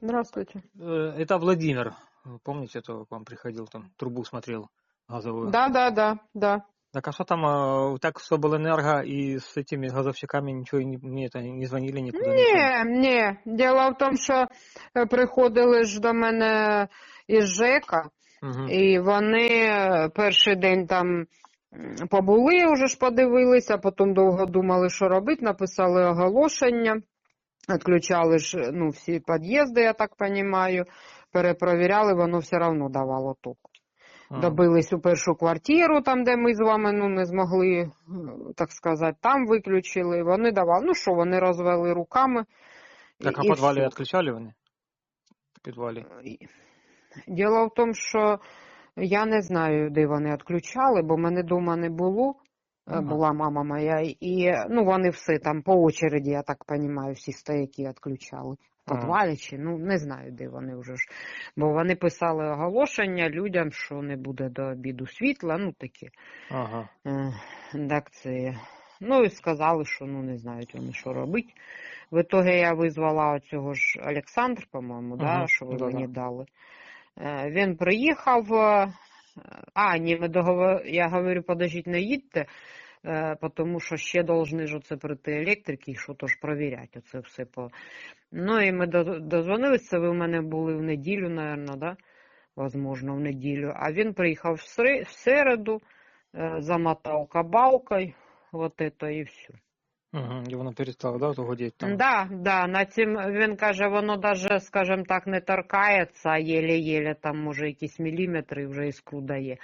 Здравствуйте. Э, Это Владимир. Вы Помните, это к вам приходил, там трубу смотрел газовую? Да, да, да, да. Так а что там, э, так с Обленерго и с этими газовщиками ничего не, не, это, не звонили никуда? ничего? Ні, ні. Діло в тому, що е, приходили ж до мене із ЖЕКа, Мгм. і вони е, перший день там м, побули, вже ж подивилися, потім довго думали, що робити, написали оголошення, відключали ж ну, всі під'їзди, я так розумію, перепровіряли, воно все одно давало ток. А, Добились у першу квартиру, там, де ми з вами ну, не змогли, е, так сказати, там виключили. Вони давали, ну що, вони розвели руками. Так а і в підвалі відключали вони? В підвалі. Діло в тому, що я не знаю, де вони відключали, бо мене вдома не було. Е, Ага. Була мама моя, і ну, вони все там по очереді, я так розумію, всі стояки відключали. В Ага. підвалі чи, ну, не знаю, де вони вже ж. Бо вони писали оголошення людям, що не буде до обіду світла, ну таке. Ага. Е, Так це. Ну і сказали, що ну не знають вони, що робити. В итоге я визвала цього ж Олександр, по-моєму, да, що ви да-да. мені дали. Е, Він приїхав. А, ні, ми договор... я говорю, подождіть, не їдьте, е, тому що ще должны ж оце прийти електрики, і що то ж провіряти оце все по. Ну і ми дозвонилися, ви в мене були в неділю, напевно, да? Возможно, в неділю. А він приїхав в середу, е, замотав кабалкою, вот это і все. Угу. І воно перестало, да, то там? Да, да, на цім він каже, воно даже, скажімо так, не торкається, єле-єле там може якісь міліметри вже іскру дає.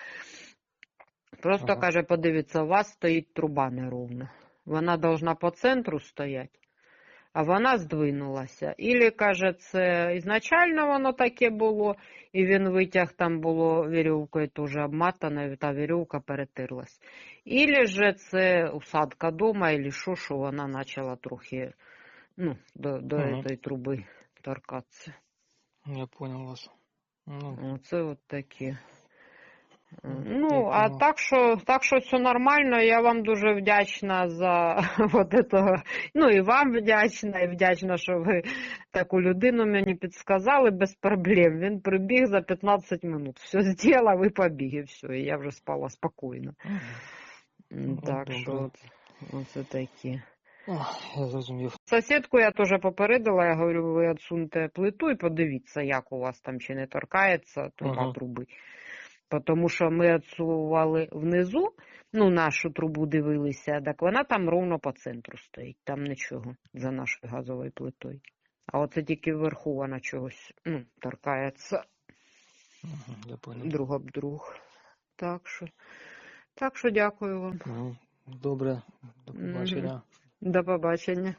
Просто Ага. каже, подивіться, у вас стоїть труба неровна. Вона должна по центру стояти, а вона здвинулася. Ілі, каже, це ізначально воно таке було, і він витяг, там було вірьовкою теж обматана, і та вірьовка перетерлась. Ілі же це усадка дома, ілі що, що вона почала трохи ну, до, до Мгм. цієї труби торкатися. Я понял вас. Ну, Оце от такі. Ну, а так що, так що все нормально, я вам дуже вдячна за вот этого. Ну і вам вдячна, і вдячна, що ви таку людину мені підсказали без проблем. Він прибіг за 15 минут. Все зробив і побіг, і все. І я вже спала спокійно. Так добре. що от, оце такі. Я зрозумів. Сусідку я теж попередила, я говорю, ви відсуньте плиту і подивіться, як у вас там чи не торкається труба Ага. труби. Тому що ми відсували внизу, ну, нашу трубу дивилися, так вона там ровно по центру стоїть, там нічого за нашою газовою плитою. А оце тільки вверху вона чогось ну, торкається я понял. друг об друг. Так що, так що дякую вам. Ну, добре, до побачення. До побачення.